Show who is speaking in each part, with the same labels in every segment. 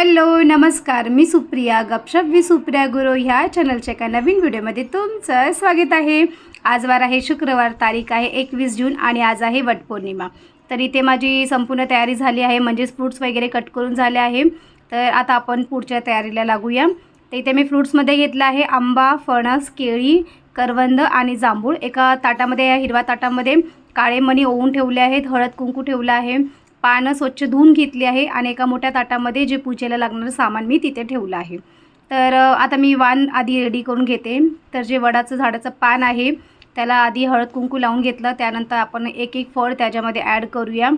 Speaker 1: Hello नमस्कार. मी सुप्रिया. गपशप वि सुप्रिया गुरु ह्या चॅनलच्या एका नवीन व्हिडिओमध्ये तुमचं स्वागत आहे. आज वार आहे शुक्रवार तारीख आहे एकवीस जून आणि आज आहे वटपौर्णिमा तर इथे माझी संपूर्ण तयारी झाली आहे म्हणजेच फ्रूट्स वगैरे कट करून झाले आहे. तर आता आपण पुढच्या तयारीला लागूया. तर इथे मी फ्रूट्समध्ये घेतलं आहे आंबा फणस केळी करवंद आणि जांभूळ. एका ताटामध्ये या हिरवा ताटामध्ये काळे मणी ओवून ठेवले आहेत हळद कुंकू ठेवलं आहे. पानं स्वच्छ धुवून घेतली आहे आणि एका मोठ्या ताटामध्ये जे पूजेला लागणारं सामान मी तिथे ठेवलं आहे. तर आता मी वाण आधी रेडी करून घेते. तर जे वडाचं झाडाचं पान आहे त्याला आधी हळद कुंकू लावून घेतलं. त्यानंतर आपण एक एक फळ त्याच्यामध्ये ॲड करूया.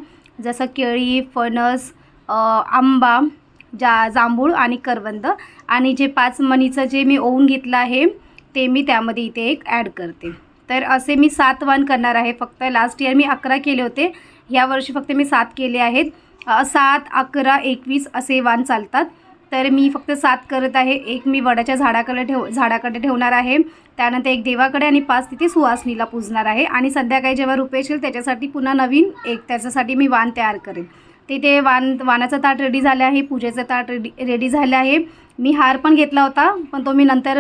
Speaker 1: जसं केळी फणस आंबा जा जांभूळ आणि करवंद. आणि जे पाच मणीचं जे मी ओवून घेतलं आहे ते मी त्यामध्ये इथे एक ॲड करते. तर असे मी सात वाण करणार आहे. फक्त लास्ट इयर मी अकरा केले होते. ह्या वर्षी फक्त मी सात केले आहेत. सात अकरा एकवीस असे वाण चालतात. तर मी फक्त सात करत आहे. एक मी वडाच्या झाडाकडे ठेव झाडाकडे ठेवणार आहे. त्यानंतर एक देवाकडे आणि पाच तिथे सुवासनीला पूजणार आहे. आणि संध्याकाळी जेव्हा रुपये येईल त्याच्यासाठी पुन्हा नवीन एक त्याच्यासाठी मी वाण तयार करेन. तिथे वाण वाणाचं ताट रेडी झालं आहे. पूजेचं ताट रेडी रेडी झालं आहे. मी हार पण घेतला होता पण तो मी नंतर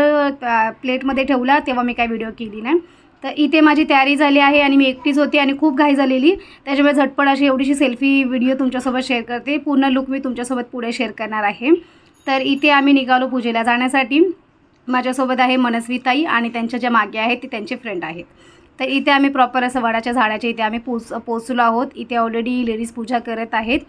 Speaker 1: प्लेटमध्ये ठेवला तेव्हा मी काय व्हिडिओ केली नाही. तर इथे माझी तयारी झाली आहे आणि मी एकटीच होती आणि खूप घाई झालेली. त्याच्यामुळे झटपट अशी एवढीशी सेल्फी व्हिडिओ तुमच्यासोबत शेअर करते. पूर्ण लुक मी तुमच्यासोबत पुढे शेअर करणार आहे. तर इथे आम्ही निघालो पूजेला जाण्यासाठी. माझ्यासोबत आहे मनस्वी ताई आणि त्यांच्या ज्या मागे आहेत ते त्यांचे फ्रेंड आहेत. तर इथे आम्ही प्रॉपर असं वडाच्या झाडाच्या इथे आम्ही पोच पोचलो आहोत. इथे ऑलरेडी लेडीज पूजा करत आहेत.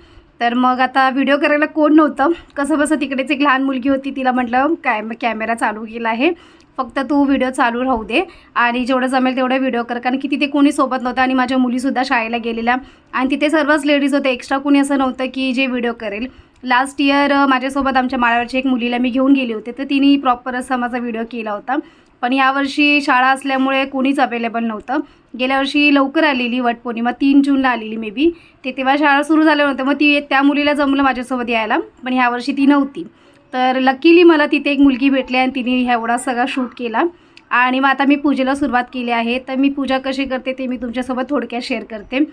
Speaker 1: तर मग आता व्हिडिओ करायला कोण नव्हतं. कसं बसं तिकडेच एक लहान मुलगी होती तिला म्हटलं कॅम कॅमेरा चालू केला आहे. फक्त तू व्हिडिओ चालू राहू दे. आणि जेवढं जमेल तेवढं व्हिडिओ कर. कारण की तिथे कोणी सोबत नव्हतं आणि माझ्या मुलीसुद्धा शाळेला गेलेल्या. आणि तिथे सर्वच लेडीज होते. एक्स्ट्रा कोणी असं नव्हतं की जे व्हिडिओ करेल. लास्ट इयर माझ्यासोबत आमच्या माळावरची एक मुलीला मी घेऊन गेले होते. तर तिने प्रॉपर असा माझा व्हिडिओ केला होता. पण यावर्षी शाळा असल्यामुळे कोणीच अवेलेबल नव्हतं. गेल्या वर्षी लवकर आलेली वटपौर्णिमा तीन जूनला आलेली मे बी ते तेव्हा शाळा सुरू झाल्या नव्हत्या मग ती त्या मुलीला जमलं माझ्यासोबत यायला. पण ह्यावर्षी ती नव्हती. तर लकीली मला तिथे एक मुलगी भेटली आणि तिने एवढा सगळा शूट केला. आणि मग आता मी पूजेला सुरुवात केली आहे. तर मी पूजा कशी करते ते मी तुमच्यासोबत थोडक्यात शेअर करते.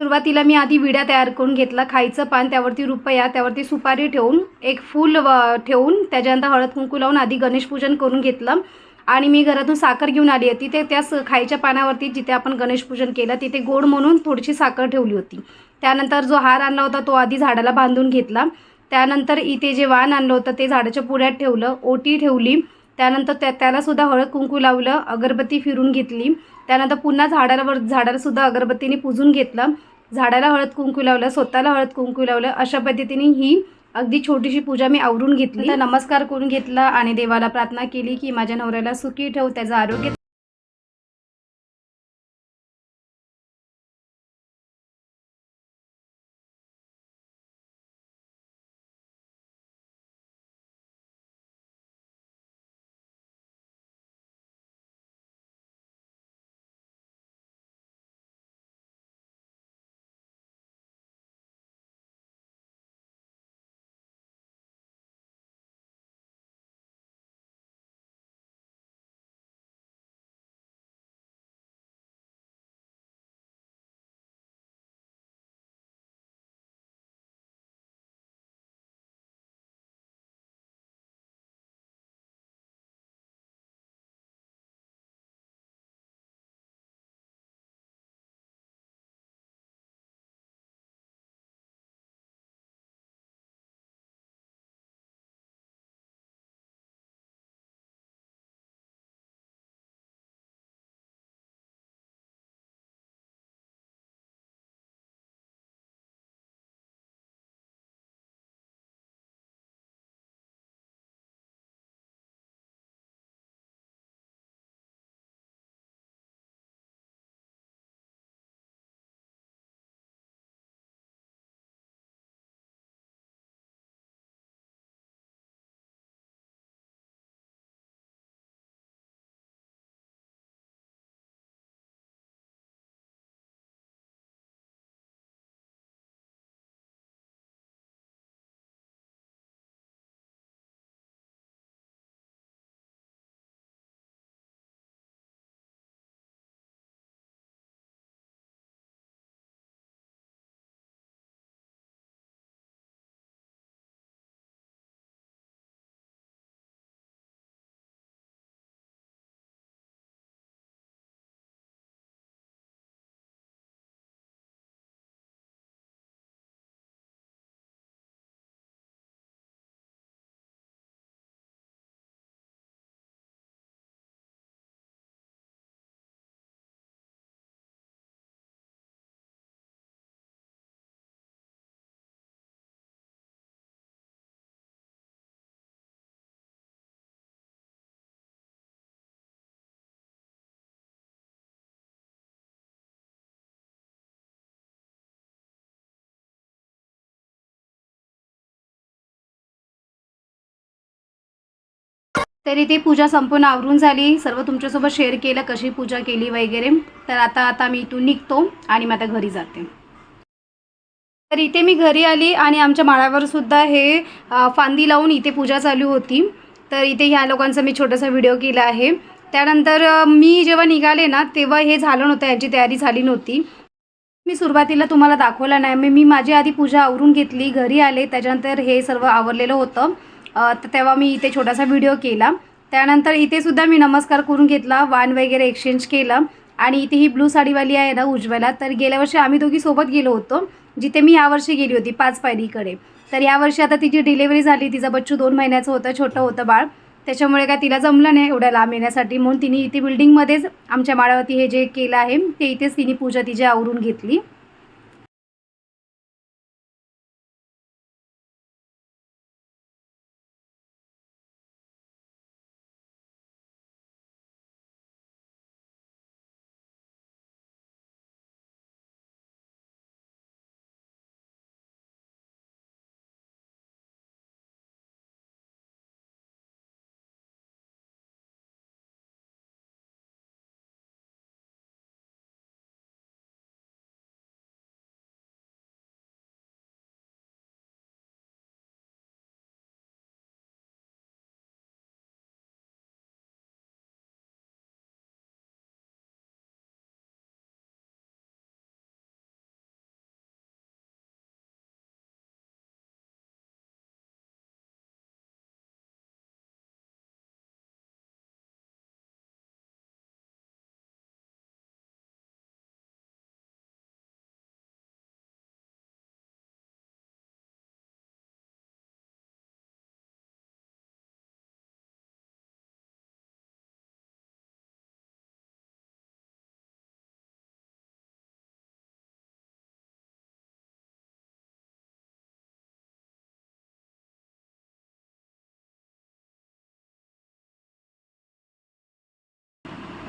Speaker 1: सुरुवातीला मी आधी विड्या तयार करून घेतला. खायचं पान त्यावरती रुपया त्यावरती सुपारी ठेवून एक फूल ठेवून त्याच्यानंतर हळद कुंकू लावून आधी गणेश पूजन करून घेतलं. आणि मी घरातून साखर घेऊन आली होती तिथे त्या स- खायच्या पानावरती जिथे आपण गणेशपूजन केलं तिथे गोड म्हणून थोडीशी साखर ठेवली होती. त्यानंतर जो हार आणला होता तो आधी झाडाला बांधून घेतला. त्यानंतर इथे जे वाण आणलं होतं ते झाडाच्या पुढ्यात ठेवलं ओटी ठेवली. त्यानंतर त्या त्यालासुद्धा हळद कुंकू लावलं अगरबत्ती फिरून घेतली. त्यानंतर पुन्हा झाडाला झाडाला झाडालासुद्धा अगरबत्तीने पुजून घेतलं. झाडाला हळद कुंकू लावलं स्वतःला हळद कुंकू लावलं. अशा पद्धतीने ही अगदी छोटीशी पूजा मी आवरून घेतली. नमस्कार करून घेतला आणि देवाला प्रार्थना केली की माझ्या नवऱ्याला सुखी ठेव त्याचं आरोग्य तरी ते पूजा संपूर्ण आवरून झाली. सर्व तुमच्यासोबत शेअर केलं कशी पूजा केली वगैरे. तर आता आता मी इथून निघतो आणि मग आता घरी जाते. तर इथे मी घरी आली आणि आमच्या माळावर सुद्धा हे फांदी लावून इथे पूजा चालू होती. तर इथे ह्या लोकांचा मी छोटासा व्हिडिओ केला आहे. त्यानंतर मी जेव्हा निघाले ना तेव्हा हे झालं नव्हतं याची तयारी झाली नव्हती. मी सुरुवातीला तुम्हाला दाखवलं नाही. मी मी माझी आधी पूजा आवरून घेतली. घरी आले त्याच्यानंतर हे सर्व आवरलेलं होतं. तर तेव्हा मी इथे छोटासा व्हिडिओ केला. त्यानंतर इथे सुद्धा मी नमस्कार करून घेतला वान वगैरे एक्सचेंज केलं. आणि इथे ही ब्लू साडीवाली आहे ना उज्ज्वला तर गेल्या वर्षी आम्ही दोघी सोबत गेलो होतो जिथे मी यावर्षी गेली होती पाच पायरीकडे. तर यावर्षी आता तिची डिलेवरी झाली तिचा बच्चू दोन महिन्याचं होतं छोटं होतं बाळ. त्याच्यामुळे काय तिला जमलं नाही एवढ्या लांब येण्यासाठी म्हणून तिने इथे बिल्डिंगमध्येच आमच्या माळावरती हे जे केलं आहे ते इथेच तिने पूजा तिची आवरून घेतली.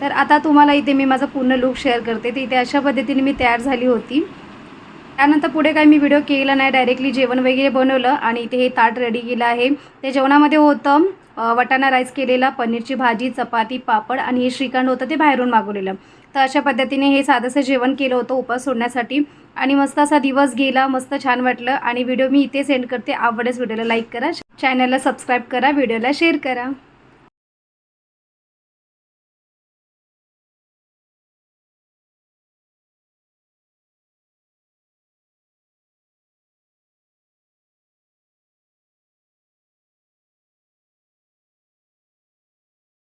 Speaker 1: तर आता तुम्हाला इथे मी माझा पूर्ण लुक शेअर करते. तर इथे अशा पद्धतीने मी तयार झाली होती. त्यानंतर पुढे काही मी व्हिडिओ केला नाही. डायरेक्टली जेवण वगैरे बनवलं आणि इथे हे ताट रेडी केलं आहे. ते जेवणामध्ये होतं वटाणा राईस केलेला पनीरची भाजी चपाती पापड आणि हे श्रीखंड होतं ते बाहेरून मागवलेलं. तर अशा पद्धतीने हे साधंसं जेवण केलं होतं उपास सोडण्यासाठी. आणि मस्त असा दिवस गेला मस्त छान वाटलं. आणि व्हिडिओ मी इथे सेंड करते. आवडल्यास व्हिडिओला लाईक करा. चॅनलला सबस्क्राईब करा. व्हिडिओला शेअर करा.